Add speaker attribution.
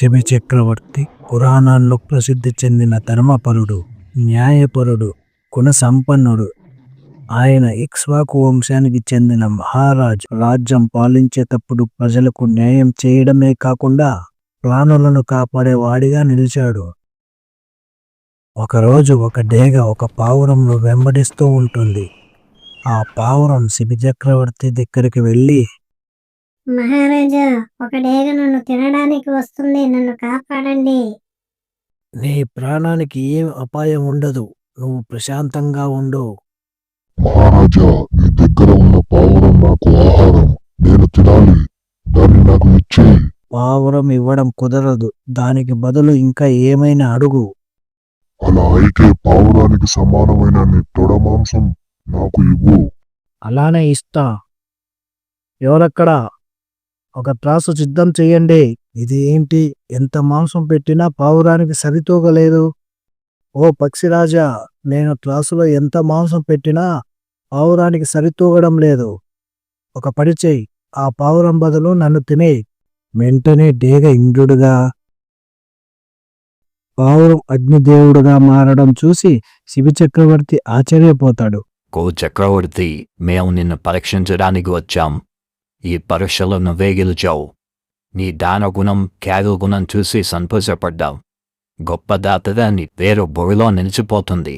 Speaker 1: శిబి చక్రవర్తి పురాణాల్లో ప్రసిద్ధి చెందిన ధర్మపరుడు న్యాయపరుడు గుణసంపన్నుడు ఆయన ఇక్స్వాకు వంశానికి చెందిన మహారాజు రాజ్యం పాలించేటప్పుడు ప్రజలకు న్యాయం చేయడమే కాకుండా ప్రాణులను కాపాడేవాడిగా నిలిచాడు. ఒకరోజు ఒక డేగ ఒక పావురంను వెంబడిస్తూ ఉంటుంది. ఆ పావురం శిబి చక్రవర్తి దగ్గరికి వెళ్ళి
Speaker 2: మహారాజా ఒక డేగ నన్ను తినడానికి వస్తుంది. నన్ను కాపాడండి.
Speaker 1: నీ ప్రాణానికి ఏం అపాయం ఉండదు. నువ్వు ప్రశాంతంగా ఉండు.
Speaker 3: మహారాజా నీ దగ్గర ఉన్న పావురం నాకు ఆహారం. నేను తినాలి. దాన్ని నాకు ఇచ్చేయి
Speaker 1: పావురం ఇవ్వడం కుదరదు. దానికి బదులు ఇంకా ఏమైనా అడుగు.
Speaker 3: అలా అయితే పావురానికి సమానమైన నీ తొడ మాంసం నాకు ఇవ్వు.
Speaker 1: అలానే ఇస్తా. ఎవరక్కడ? ఒక త్రాసు సిద్ధం చెయ్యండి ఇది ఏంటి? ఎంత మాంసం పెట్టినా పావురానికి సరితూగలేదు. ఓ పక్షిరాజా నేను త్రాసులో ఎంత మాంసం పెట్టినా పావురానికి సరితూగడం లేదు. ఒక పని ఆ పావురం బదులు నన్ను తినే. వెంటనే డేగ ఇంద్రుడుగా. పావురం అగ్నిదేవుడుగా మారడం చూసి శివచక్రవర్తి ఆశ్చర్యపోతాడు.
Speaker 4: కో చక్రవర్తి మేము నిన్ను పరీక్షించడానికి వచ్చాం. ఈ పరీక్షలో నువ్వే గెలిచావు నీ దాన గుణం క్యారు గుణం చూసి సంతోషపడ్డావు గొప్ప దాతగా నీ పేరు బుర్రలో నిలిచిపోతుంది